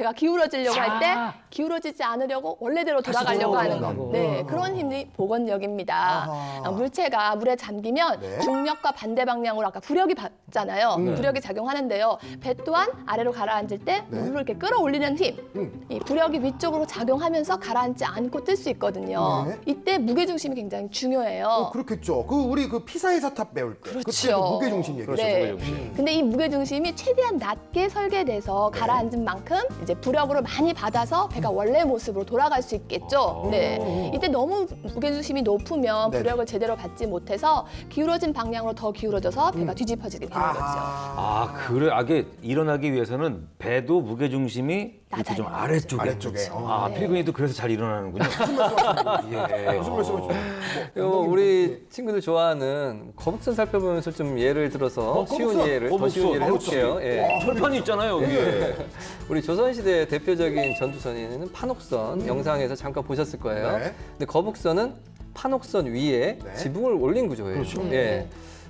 배가 기울어지려고 할때 아. 기울어지지 않으려고 원래대로 돌아가려고 하는. 거. 네, 그런 힘이 복원력입니다. 아하. 아, 물체가 물에 잠기면 네. 중력과 반대 방향으로 아까 부력이 받잖아요. 네. 부력이 작용하는데요. 배 또한 아래로 가라앉을 때 네. 물을 이렇게 끌어올리는 힘. 음. 이 부력이 위쪽으로 작용하면서 가라앉지 않고 뜰 수 있거든요. 네. 이때 무게 중심이 굉장히 중요해요. 어, 그렇겠죠. 그 우리 그 피사의 사탑 배울 때 그렇죠. 그때도 무게 중심 얘기죠. 그렇죠, 네. 무게 중심. 근데 이 무게 중심이 최대한 낮게 설계돼서 네. 가라앉은 만큼 이제 부력으로 많이 받아서 배가 원래 모습으로 돌아갈 수 있겠죠. 네. 이때 너무 무게 중심이 높으면 어. 부력을 제대로 받지 못해서 기울어진 방향으로 더 기울어져서 배가 뒤집어지게 되는 거죠. 음. 아 그래 아, 이게 일어나기 위해서는 배도 무게 중심이 이렇게 좀. 아래쪽에 아래쪽에. 어. 아 필근이도 그래서 잘 일어나는군요. 예. 무슨 말씀을 요 우리 친구들 좋아하는 거북선 살펴보면서 좀 예를 들어서 어, 쉬운 거북선, 예를 더 거북선. 쉬운 예를 거북선. 해볼게요. 예. 철판이 있잖아요 여기. 우리 조선시대 대표적인 전투선에는 판옥선 영상에서 잠깐 보셨을 거예요. 네. 근데 거북선은 판옥선 위에 네. 지붕을 올린 구조예요. 그렇죠. 예.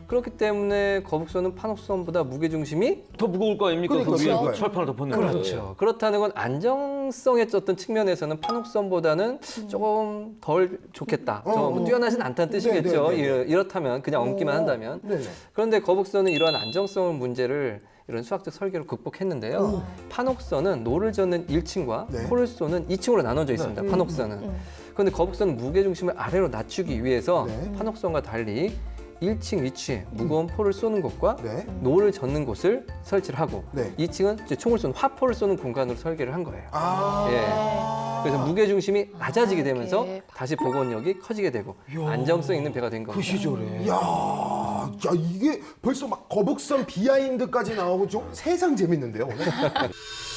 그렇기 때문에 거북선은 판옥선보다 무게 중심이 더 무거울 거 아닙니까? 그 그러니까, 위에 그러니까요. 그 철판을 덮었는데. 그렇죠. 그렇다는 건 안정성의 어떤 측면에서는 판옥선보다는 조금 덜 좋겠다. 어, 저뭐 어. 뛰어나진 않다는 뜻이겠죠. 네, 네, 네. 이렇- 이렇다면 그냥 얹기만 한다면. 네네. 그런데 거북선은 이러한 안정성 문제를 이런 수학적 설계로 극복했는데요. 판옥선은 노를 젓는 1층과 네. 포를 쏘는 2층으로 나눠져 있습니다. 판옥선은. 그런데 거북선은 무게 중심을 아래로 낮추기 위해서 네. 판옥선과 달리 1층 위치에 무거운 포를 쏘는 곳과 네. 노를 젓는 곳을 설치를 하고 네. 2층은 이제 총을 쏘는 화포를 쏘는 공간으로 설계를 한 거예요. 아. 예. 그래서 무게 중심이 낮아지게 되면서 이렇게. 다시 복원력이 커지게 되고 안정성 있는 배가 된 겁니다. 그 시절에. 야, 야 이게 벌써 막 거북선 비하인드까지 나오고 좀 세상 재밌는데요 오늘.